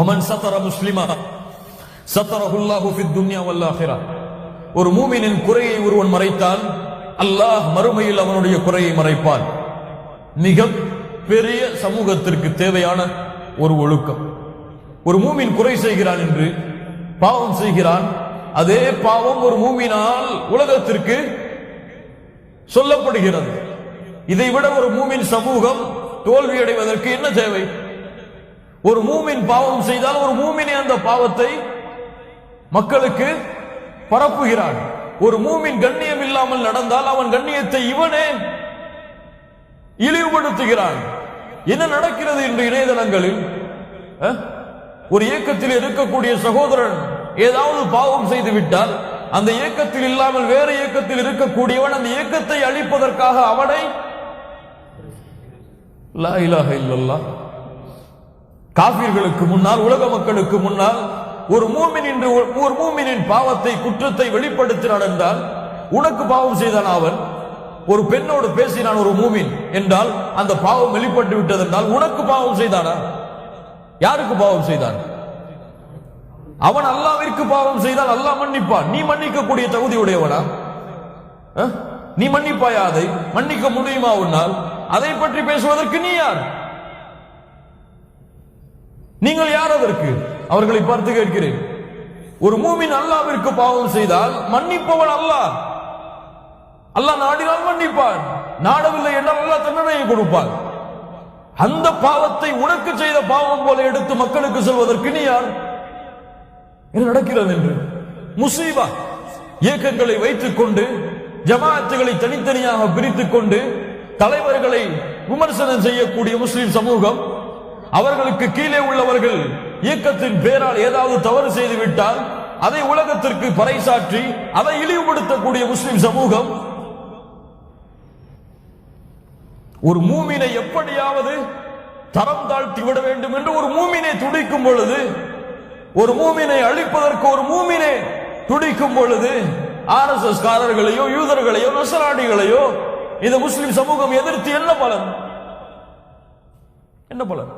Oman சத்தர முஸ்லிமா சத்தரஹுல்லாஹு ஃபித் துன்யா வல் ஆখিরা ஒரு மூமினின் குறையை ஒருவன் மறைத்தால் அல்லாஹ் மறுமையில் அவனுடைய குறையை மறைப்பான். மிக பெரிய சமூகத்திற்கு தேவையான ஒரு ஒழுக்கம். ஒரு மூமின் குறை செய்கிறான் என்று பாவம் செய்கிறான் அதே பாவம் ஒரு மூமினால் உலகத்திற்கு சொல்லப்படுகிறது. இதை விட ஒரு மூமின் சமூகம் தோல்வி அடைவதற்கு என்ன தேவை? ஒரு மூமின் பாவம் செய்தால் ஒரு மூமினே அந்த பாவத்தை மக்களுக்கு பரப்புகிறான். ஒரு மூமின் கண்ணியம் இல்லாமல் நடந்தால் அவன் கண்ணியத்தை இவனே இழிவுபடுத்துகிறான். என்ன நடக்கிறது இன்று இணையதளங்களில்? ஒரு இயக்கத்தில் இருக்கக்கூடிய சகோதரன் ஏதாவது பாவம் செய்து விட்டால் அந்த இயக்கத்தில் இல்லாமல் வேறு இயக்கத்தில் இருக்கக்கூடியவன் அந்த இயக்கத்தை அழிப்பதற்காக அவனை லா இலாஹ இல்லல்லாஹ் காபிர்களுக்கு முன்னால் உலக மக்களுக்கு முன்னால் ஒரு மூமின் என்று ஒரு மூமினின் பாவத்தை குற்றத்தை வெளிப்படுத்தினான் என்றால் உனக்கு பாவம் செய்தான் அவன். ஒரு பெண்ணோடு பேசினான் ஒரு மூமின் என்றால் அந்த பாவம் வெளிப்பட்டு விட்டது என்றால் உனக்கு பாவம் செய்தானா? யாருக்கு பாவம் செய்தான்? அவன் அல்லாவிற்கு பாவம் செய்தால் அல்லாஹ் மன்னிப்பான். நீ மன்னிக்கக்கூடிய தகுதி உடையவனா? நீ மன்னிப்பாயா அதை? மன்னிக்க முடியுமா உன்னால்? அதை பற்றி பேசுவதற்கு நீ யார்? நீங்கள் யார் அதற்கு? அவர்களை பார்த்து கேட்கிறேன். ஒரு மூமின் அல்லாவிற்கு பாவம் செய்தால் மன்னிப்பவன் அல்லாஹ். அல்லாஹ் நாடினால் மன்னிப்பான். நாடவில்லை என்றால் அல்லாஹ் தண்டனையை கொடுப்பான். அந்த பாவத்தை உனக்கு செய்த பாவம் போல எடுத்து மக்களுக்கு சொல்வதற்கு நீ யார்? என்ன நடக்கிறது என்று? முசீபா. இயக்கங்களை வைத்துக் கொண்டு ஜமாஅத்துகளை தனித்தனியாக பிரித்துக் கொண்டு தலைவர்களை விமர்சனம் செய்யக்கூடிய முஸ்லிம் சமூகம் அவர்களுக்கு கீழே உள்ளவர்கள் இயக்கத்தின் பேரால் ஏதாவது தவறு செய்து விட்டால் அதை உலகத்திற்கு பறைசாற்றி அதை இழிவுபடுத்தக்கூடிய முஸ்லிம் சமூகம் ஒரு மூமினை எப்படியாவது தரம் தாழ்த்தி விட வேண்டும் என்று ஒரு மூமினை துடிக்கும் பொழுது ஒரு மூமினை அழிப்பதற்கு ஒரு மூமினை துடிக்கும் பொழுது ஆர் எஸ் எஸ் காரர்களையோ யூதர்களையோ நசராணிகளையோ இந்த முஸ்லிம் சமூகம் எதிர்த்து என்ன பலன்? என்ன பலன்?